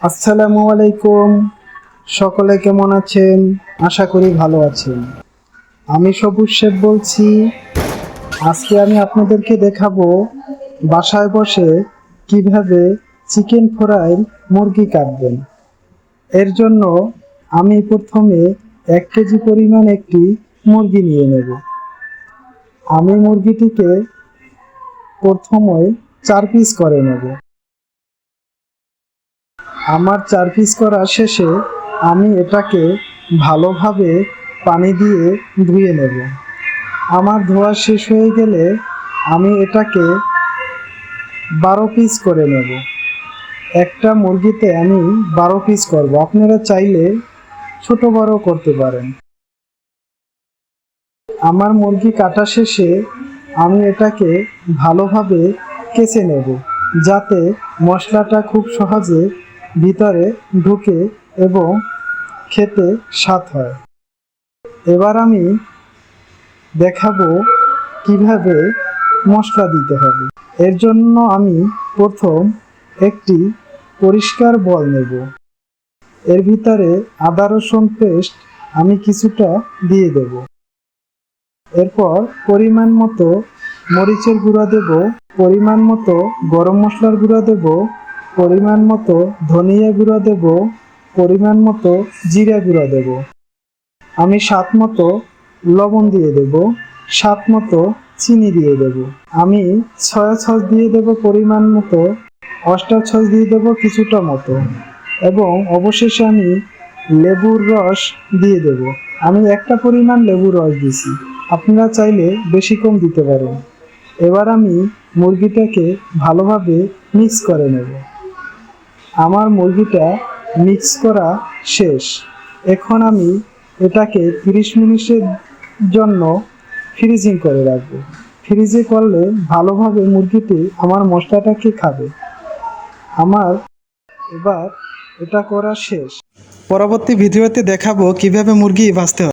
আসসালামু আলাইকুম। সকলে কেমন আছেন? আশা করি ভালো আছেন। আমি সবুজ শেখ বলছি। আজকে আমি আপনাদেরকে দেখাবো বাসায় বসে কীভাবে চিকেন ফ্রাই মুরগি কাটবেন। এর জন্য আমি প্রথমে এক কেজি পরিমাণ একটি মুরগি নিয়ে নেব। আমি মুরগিটিকে প্রথমে চার পিস করে নেব। আমার চার পিস করা শেষে আমি এটাকে ভালোভাবে পানি দিয়ে ধুয়ে নেব। আমার ধোয়া শেষ হয়ে গেলে আমি এটাকে বারো পিস করে নেব। একটা মুরগিতে আমি বারো পিস করব। আপনারা চাইলে ছোট বড় করতে পারেন। আমার মুরগি কাটা শেষে আমি এটাকে ভালোভাবে কেচে নেব, যাতে মশলাটা খুব সহজে ভিতরে ঢুকে এবং খেতে স্বাদ হয়। এবার আমি দেখাবো কীভাবে মশলা দিতে হবে। এর জন্য আমি প্রথম একটি পরিষ্কার বল নেব। এর ভিতরে আদা রসুন পেস্ট আমি কিছুটা দিয়ে দেব। এরপর পরিমাণ মতো মরিচের গুঁড়া দেব। পরিমাণ মতো গরম মশলার গুঁড়া দেব। পরিমাণ মতো ধনিয়া গুঁড়া দেব, পরিমাণ মতো জিরা গুঁড়া দেব। আমি স্বাদ মতো লবণ দিয়ে দেব, স্বাদ মতো চিনি দিয়ে দেব। আমি ছয়া ছচ দিয়ে দেব পরিমাণ মতো অষ্টা ছচ দিয়ে দেব কিছুটা মতো। এবং অবশেষে আমি লেবুর রস দিয়ে দেব। আমি একটা পরিমাণ লেবুর রস দিছি আপনারা চাইলে বেশি কম দিতে পারেন। এবার আমি মুরগিটাকে ভালোভাবে মিক্স করে নেব। আমার মুরগিটা মিক্স করা শেষ। এখন আমি এটাকে তিরিশ মিনিটের জন্য ফ্রিজিং করে রাখব। ফ্রিজে করলে ভালোভাবে মুরগিটি আমার মশলাটাকে খাবে। আমার এবার এটা করা শেষ। পরবর্তী ভিডিওতে দেখাবো কীভাবে মুরগি ভাজতে হয়।